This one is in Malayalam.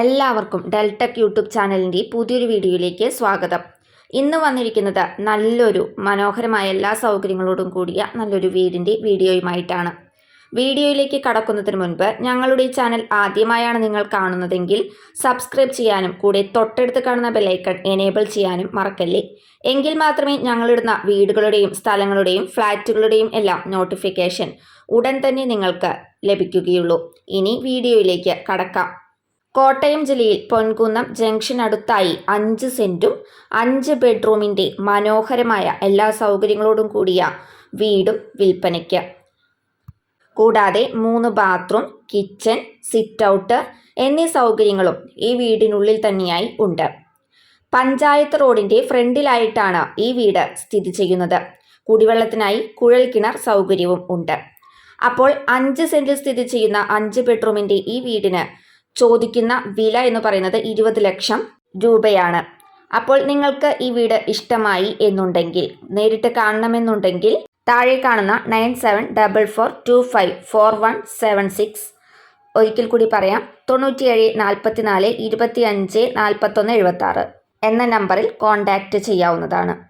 എല്ലാവർക്കും ഡെൽടെക് യൂട്യൂബ് ചാനലിന്റെ പുതിയൊരു വീഡിയോയിലേക്ക് സ്വാഗതം. ഇന്ന് വന്നിരിക്കുന്നത് നല്ലൊരു മനോഹരമായ എല്ലാ സൗകര്യങ്ങളോടും കൂടിയ നല്ലൊരു വീടിന്റെ വീഡിയോയുമായിട്ടാണ്. വീഡിയോയിലേക്ക് കടക്കുന്നതിന് മുൻപ് ഞങ്ങളുടെ ഈ ചാനൽ ആദ്യമായാണ് നിങ്ങൾ കാണുന്നതെങ്കിൽ സബ്സ്ക്രൈബ് ചെയ്യാനും കൂടെ തൊട്ടടുത്ത് കാണുന്ന ബെല്ലൈക്കൺ എനേബിൾ ചെയ്യാനും മറക്കല്ലേ? എങ്കിൽ മാത്രമേ ഞങ്ങളിടുന്ന വീടുകളുടെയും സ്ഥലങ്ങളുടെയും ഫ്ലാറ്റുകളുടെയും എല്ലാം നോട്ടിഫിക്കേഷൻ ഉടൻ തന്നെ നിങ്ങൾക്ക് ലഭിക്കുകയുള്ളൂ. ഇനി വീഡിയോയിലേക്ക് കടക്കാം. കോട്ടയം ജില്ലയിൽ പൊൻകുന്നം ജംഗ്ഷനടുത്തായി അഞ്ച് സെന്റും അഞ്ച് ബെഡ്റൂമിന്റെ മനോഹരമായ എല്ലാ സൗകര്യങ്ങളോടും കൂടിയ വീടും വിൽപ്പനയ്ക്ക്. കൂടാതെ മൂന്ന് ബാത്റൂം കിച്ചൺ സിറ്റ് ഔട്ട് എന്നീ സൗകര്യങ്ങളും ഈ വീടിനുള്ളിൽ തന്നെയായി ഉണ്ട്. പഞ്ചായത്ത് റോഡിന്റെ ഫ്രണ്ടിലായിട്ടാണ് ഈ വീട് സ്ഥിതി ചെയ്യുന്നത്. കുടിവെള്ളത്തിനായി കുഴൽ കിണർ സൗകര്യവും ഉണ്ട്. അപ്പോൾ അഞ്ച് സെന്റിൽ സ്ഥിതി ചെയ്യുന്ന അഞ്ച് ബെഡ്റൂമിന്റെ ഈ വീടിന് ചോദിക്കുന്ന വില എന്ന് പറയുന്നത് ഇരുപത് ലക്ഷം രൂപയാണ്. അപ്പോൾ നിങ്ങൾക്ക് ഈ വീട് ഇഷ്ടമായി എന്നുണ്ടെങ്കിൽ നേരിട്ട് കാണണമെന്നുണ്ടെങ്കിൽ താഴെ കാണുന്ന nine seven double four two five four one seven six ഒരിക്കൽ കൂടി പറയാം തൊണ്ണൂറ്റിയേഴ് നാൽപ്പത്തി നാല് ഇരുപത്തി അഞ്ച് നാൽപ്പത്തൊന്ന് എഴുപത്തി എന്ന നമ്പറിൽ കോൺടാക്റ്റ് ചെയ്യാവുന്നതാണ്.